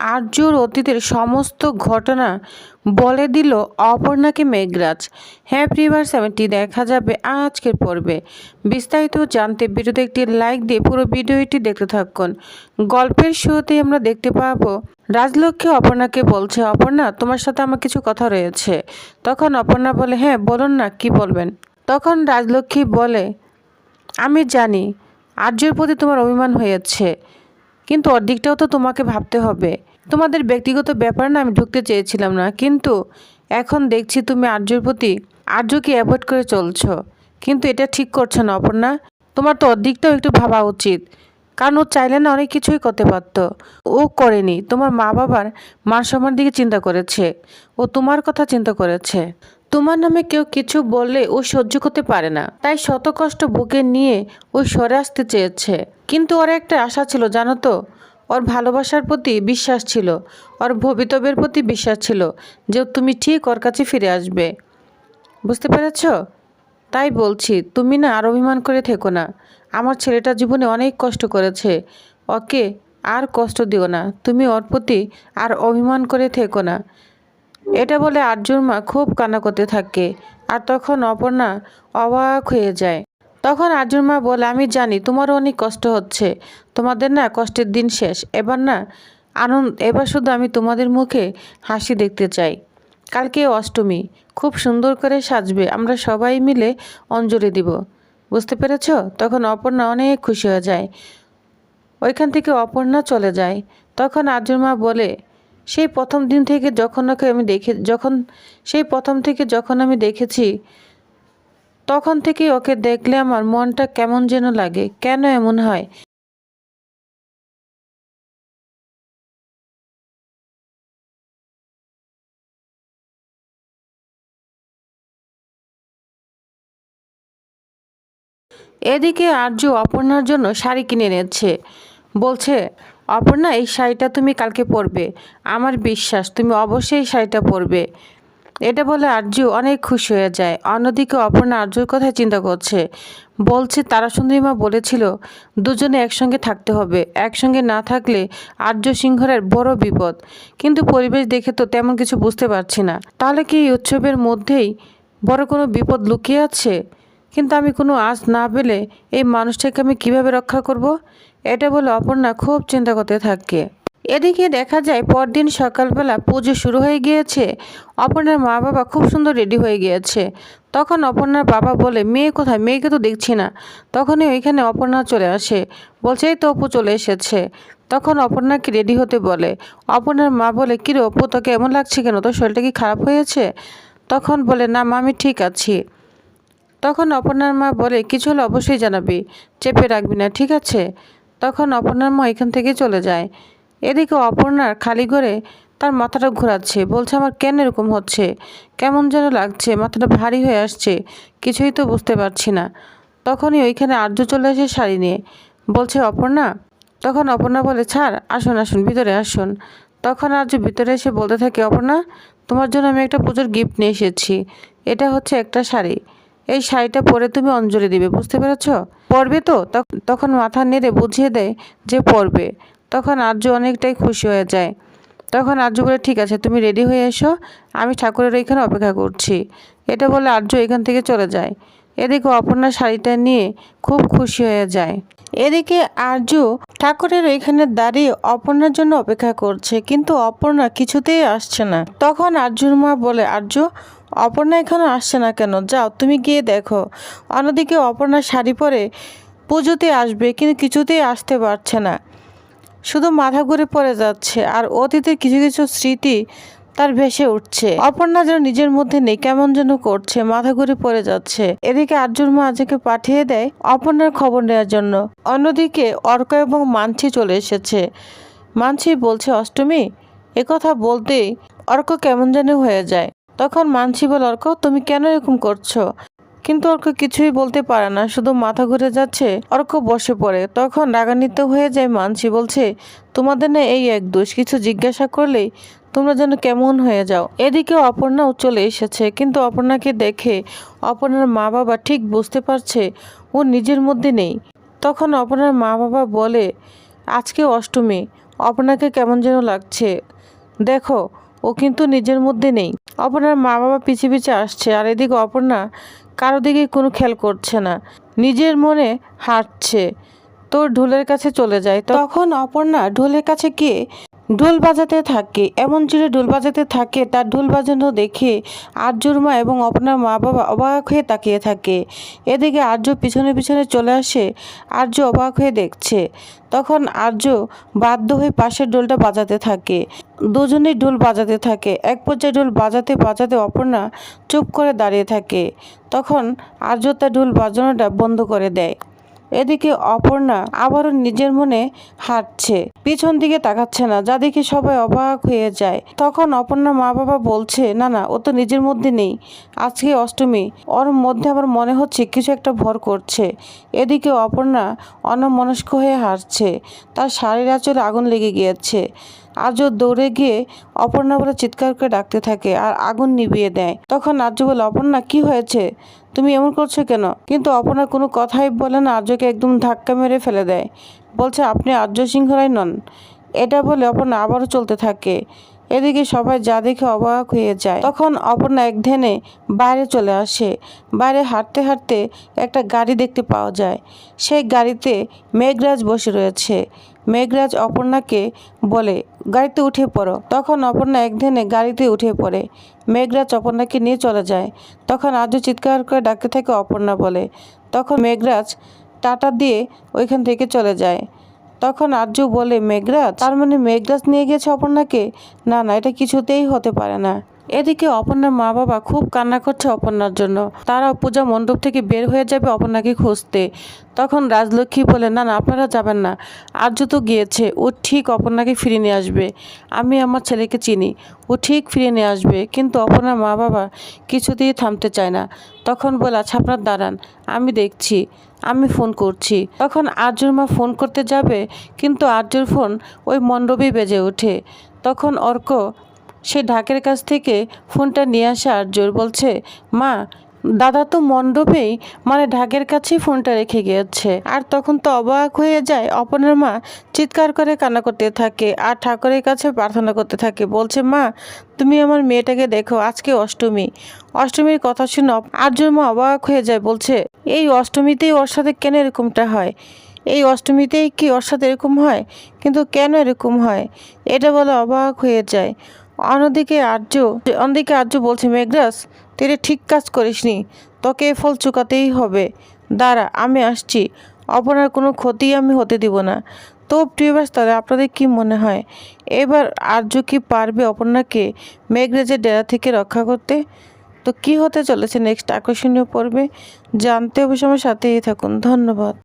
আর্যর অতীতের সমস্ত ঘটনা বলে দিল অপর্ণাকে মেঘরাজ। হ্যাঁ প্রিভার সেভেনটি দেখা যাবে আজকের পর্বে। বিস্তারিত জানতে ভিডিওতে একটি লাইক দিয়ে পুরো ভিডিওটি দেখতে থাকুন। গল্পের শুরুতে আমরা দেখতে পাবো, রাজলক্ষ্মী অপর্ণাকে বলছে, অপর্ণা, তোমার সাথে আমার কিছু কথা রয়েছে। তখন অপর্ণা বলে হ্যাঁ বলুন না, কি বলবেন? তখন রাজলক্ষ্মী বলে, আমি জানি, আর্যের প্রতি তোমার অভিমান হয়েছে। কিন্তু অর্ধেকটাও তো তোমাকে ভাবতে হবে। তোমাদের ব্যক্তিগত ব্যাপার না, আমি ঢুকতে চেয়েছিলাম না। কিন্তু এখন দেখছি তুমি আর্যর প্রতি, আর্যকে অ্যাভয়েড করে চলছো। কিন্তু এটা ঠিক করছ না, অপর্ণা। তোমার তো অর্ধেকটাও একটু ভাবা উচিত। কারণ ও চাইলে না অনেক কিছুই করতে পারতো। ও করেনি। তোমার মা বাবার মান সম্মান দিকে চিন্তা করেছে। ও তোমার কথা চিন্তা করেছে। তোমার নামে কেউ কিছু বললে ও সহ্য করতে পারে না। তাই শত কষ্ট বুকে নিয়ে ও সরে আসতে চেয়েছে। কিন্তু ওর একটা আশা ছিল, জানো তো? ওর ভালোবাসার প্রতি বিশ্বাস ছিল। ওর ভবিতব্যের প্রতি বিশ্বাস ছিল যে তুমি ঠিক ওর কাছে ফিরে আসবে। বুঝতে পেরেছ? তাই বলছি, তুমি না আর অভিমান করে থেকো না। আমার ছেলেটা জীবনে অনেক কষ্ট করেছে। ওকে আর কষ্ট দিও না। তুমি ওর প্রতি আর অভিমান করে থেকো না। এটা বলে আর্যুর মা খুব কান্না করতে থাকে। আর তখন অপর্ণা অবাক হয়ে যায়। তখন আর্যুর মা বলে, আমি জানি তোমারও অনেক কষ্ট হচ্ছে। তোমাদের না কষ্টের দিন শেষ। এবার না আনন্দ, এবার শুধু আমি তোমাদের মুখে হাসি দেখতে চাই। কালকে অষ্টমী। খুব সুন্দর করে সাজবে। আমরা সবাই মিলে অঞ্জলি দিব। বুঝতে পেরেছ? তখন অপর্ণা অনেক খুশি হয়ে যায়। ওইখান থেকে অপর্ণা চলে যায়। তখন আর্যুর মা বলে সেই প্রথম দিন থেকে যখন ওকে আমি দেখে, যখন, সেই প্রথম থেকে যখন আমি দেখেছি, তখন থেকে ওকে দেখলে আমার মনটা কেমন যেন লাগে, কেন এমন হয়? এদিকে আর্য অপর্ণার জন্য শাড়ি কিনে এনেছে বলছে অপর্ণা, এই শাড়িটা তুমি কালকে পরবে। আমার বিশ্বাস, তুমি অবশ্যই শাড়িটা পরবে। এটা বলে আর্য অনেক খুশি হয়ে যায়। অন্যদিকে অপর্ণা আর্যর কথা চিন্তা করছে। বলছে তারা সুন্দরীমা বলেছিল, দুজনে একসঙ্গে থাকতে হবে। একসঙ্গে না থাকলে আর্য সিংহরের বড় বিপদ। কিন্তু পরিবেশ দেখে তো তেমন কিছু বুঝতে পারছি না। তাহলে কি এই উৎসবের মধ্যেই বড় কোনো বিপদ লুকিয়ে আছে? কিন্তু আমি কোনো আশ না পেলে এই মানুষটাকে আমি কীভাবে রক্ষা করব? এটা বলে অপর্ণা খুব চিন্তা করতে থাকে। এদিকে দেখা যায় পরদিন সকালবেলা পুজো শুরু হয়ে গিয়েছে। অপর্ণার মা বাবা খুব সুন্দর রেডি হয়ে গিয়েছে। তখন অপর্ণার বাবা বলে, মেয়ে কোথায়? মেয়েকে তো দেখছি না। তখনই ওইখানে অপর্ণা চলে আসে। বলছে, এই তো অপু চলে এসেছে। তখন অপর্ণাকে রেডি হতে বলে। অপর্ণার মা বলে কিরে অপু, তোকে এমন লাগছে কেন? তোর শরীরটা কি খারাপ হয়েছে? তখন বলে, না মা, আমি ঠিক আছি। তখন অপর্ণার মা বলে, কিছু হলে অবশ্যই জানাবি। চেপে রাখবি না, ঠিক আছে? তখন অপর্ণার মা এখান থেকে চলে যায়। এদিকে অপর্ণার খালি ঘরে তার মাথাটা ঘোরাচ্ছে, বলছে, আমার কেন এরকম হচ্ছে? কেমন যেন লাগছে, মাথাটা ভারী হয়ে আসছে, কিছুই তো বুঝতে পারছি না। তখনই ওইখানে আর্য চলে আসে শাড়ি নিয়ে। বলছে, অপর্ণা? তখন অপর্ণা বলে, ছাড়, আসুন আসুন, ভিতরে আসুন। তখন আর্য ভিতরে এসে বলতে থাকে, অপর্ণা, তোমার জন্য আমি একটা পুজোর গিফট নিয়ে এসেছি। এটা হচ্ছে একটা শাড়ি। এই শাড়িটা পরে তুমি অঞ্জলি দিবে, বুঝতে পেরেছ? পরবে তো? তখ- তখন মাথা নেড়ে বুঝিয়ে দেয় যে পড়বে। তখন আর্য অনেকটাই খুশি হয়ে যায়। তখন আর্য বলে, ঠিক আছে, তুমি রেডি হয়ে এসো। আমি ঠাকুরের ওইখানে অপেক্ষা করছি। এটা বলে আর্য এখান থেকে চলে যায়। এদিকে অপর্ণা শাড়িটা নিয়ে খুব খুশি হয়ে যায়। এদিকে আর্য ঠাকুরের ওইখানে দাঁড়িয়ে অপর্ণার জন্য অপেক্ষা করছে, কিন্তু অপর্ণা কিছুতেই আসছে না। তখন আর্যুর মা বলে, আর্য অপর্ণা এখানে আসছে না কেন? যাও, তুমি গিয়ে দেখো। অন্যদিকে অপর্ণা শাড়ি পরে পুজোতে আসবে, কিন্তু কিছুতেই আসতে পারছে না। শুধু মাথা ঘুরে পড়ে যাচ্ছে, আর অতীতের কিছু কিছু স্মৃতি তার ভেসে উঠছে। অপর্ণা যেন নিজের মধ্যে নেই, কেমন যেন করছে, মাথা ঘুরে পড়ে যাচ্ছে। এদিকে আর্যুর মা আজকে পাঠিয়ে দেয় অপর্ণার খবর নেওয়ার জন্য। অন্যদিকে অর্ক এবং মানছি চলে এসেছে। মানছি বলছে, অষ্টমী? একথা বলতেই অর্ক কেমন যেন হয়ে যায়। তখন মানছি বল অর্ক, তুমি কেন এরকম করছ? কিন্তু অর্ক কিছুই বলতে পারে না, শুধু মাথা ঘুরে যাচ্ছে। অর্ক বসে পড়ে। তখন রাগান্বিত হয়ে যায় মানছি, বলছে, তোমাদের না এই এক দোষ, কিছু জিজ্ঞাসা করলেই তোমরা যেন কেমন হয়ে যাও। এদিকে অপর্ণাও চলে এসেছে, কিন্তু অপর্ণাকে দেখে অপর্ণার মা বাবা ঠিক বুঝতে পারছে ও নিজের মধ্যে নেই। তখন অপর্ণার মা বাবা বলে, আজকে অষ্টমী, অপর্ণাকে কেমন যেন লাগছে। দেখো ও কিন্তু নিজের মধ্যে নেই। অপর্ণার মা বাবা পিছিয়ে পিছিয়ে আসছে আর এদিকে অপর্ণা কারও দিকে কোনো খেয়াল করছে না। নিজের মনে হাঁটছে। তোর ঢোলের কাছে চলে যায়। তখন অপর্ণা ঢোলের কাছে গিয়ে ঢোল বাজাতে থাকে। এমন জোরে ঢোল বাজাতে থাকে, তার ঢোল বাজানো দেখে আর্যর মা এবং অপর্ণার মা বাবা অবাক হয়ে তাকিয়ে থাকে। এদিকে আর্য পিছনে পিছনে চলে আসে, আর্য অবাক হয়ে দেখছে। তখন আর্য বাধ্য হয়ে পাশের ডোলটা বাজাতে থাকে। দুজনেই ঢোল বাজাতে থাকে। এক পর্যায়ে ঢোল বাজাতে বাজাতে অপর্ণা চুপ করে দাঁড়িয়ে থাকে। তখন আর্য তার ঢোল বাজানোটা বন্ধ করে দেয়। এদিকে অপর্ণা আবারও নিজের মনে হাঁটছে। পিছন দিকে তাকাচ্ছে না, যা দেখে সবাই অবাক হয়ে যায়। তখন অপর্ণা মা বাবা বলছে, না না, ও তো নিজের মধ্যে নেই। আজকে অষ্টমী, ওর মধ্যে আবার মনে হচ্ছে কিছু একটা ভর করছে। এদিকে অপর্ণা অন্যমনস্ক হয়ে হাঁটছে, তার শাড়ির আঁচলে আগুন লেগে গিয়েছে। আজও দৌড়ে গিয়ে অপর্ণা বলে চিৎকার করে ডাকতে থাকে আর আগুন নিভিয়ে দেয়। তখন আর্য বলে, অপর্ণা, কি হয়েছে? তুমি এমন করছ কেন? কিন্তু অপর্ণা কোনো কথাই বলে না, আর্যকে একদম ধাক্কা মেরে ফেলে দেয়। বলছে, আপনি আর্য সিংহ রায় নন। এটা বলে অপর্ণা আবারও চলতে থাকে। এদিকে সবাই যা দেখে অবাক হয়ে যায়। তখন অপর্ণা এক ধ্যানে বাইরে চলে আসে। বাইরে হাঁটতে হাঁটতে একটা গাড়ি দেখতে পাওয়া যায়। সেই গাড়িতে মেঘরাজ বসে রয়েছে। মেঘরাজ অপর্ণাকে বলে, গাড়িতে উঠে পড়ো। তখন অপর্ণা এক ধ্যানে গাড়িতে উঠে পড়ে। মেঘরাজ অপর্ণাকে নিয়ে চলে যায়। তখন আজও চিৎকার করে ডাকতে থাকে অপর্ণা বলে। তখন মেঘরাজ টাটা দিয়ে ওইখান থেকে চলে যায়। তখন আর্য বলে, মেঘরাজ? তার মানে মেঘরাজ নিয়ে গেছে অপর্ণাকে? না না, এটা কিছুতেই হতে পারে না। এদিকে অপর্ণার মা বাবা খুব কান্না করছে অপর্ণার জন্য। তারা পূজা মণ্ডপ থেকে বের হয়ে যাবে অপর্ণাকে খুঁজতে। তখন রাজলক্ষ্মী বলে, না না, আপনারা যাবেন না। আর্য তো গিয়েছে। ও ঠিক অপর্ণাকে ফিরিয়ে নিয়ে আসবে। আমি আমার ছেলেকে চিনি। ও ঠিক ফিরিয়ে নিয়ে আসবে। কিন্তু অপর্ণার মা বাবা কিছুতেই থামতে চায় না। তখন বলে আচ্ছা আপনার দাঁড়ান। আমি দেখছি। আমি ফোন করছি। তখন আর্যর মা ফোন করতে যাবে, কিন্তু আর্যর ফোন ওই মণ্ডপেই বেজে ওঠে। তখন অর্ক সে ঢাকের কাছ থেকে ফোনটা নিয়ে আসে জোর বলছে, মা, দাদা তো মণ্ডপেই মানে ঢাকের কাছেই ফোনটা রেখে গিয়েছে। আর তখন তো অবাক হয়ে যায় অপনের মা চিৎকার করে কান্না করতে থাকে আর ঠাকুরের কাছে প্রার্থনা করতে থাকে, বলছে, মা, তুমি আমার মেয়েটাকে দেখো, আজকে অষ্টমী। অষ্টমীর কথা শুনে আর্যর মা অবাক হয়ে যায়, বলছে, এই অষ্টমীতেই ওর সাথে কেন এরকমটা হয়? এই অষ্টমীতেই কি ওর সাথে এরকম হয়? কিন্তু কেন এরকম হয়? এটা বলে অবাক হয়ে যায়। অন্যদিকে আর্য অন্যদিকে আর্য বলছে, মেঘরাজ, তুই ঠিক কাজ করিসনি। তোকে এ ফল চুকাতেই হবে। দাঁড়া, আমি আসছি। অপনার কোনো ক্ষতি আমি হতে দিব না। তো প্রিয়বাস তাহলে আপনাদের কি মনে হয়? এবার আর্য কি পারবে অপর্ণাকে মেঘরাজের ডেরা থেকে রক্ষা করতে? তো কি হতে চলেছে নেক্সট আকর্ষণীয় পর্বে? জানতে অবশ্যই আমার সাথেই থাকুন। ধন্যবাদ।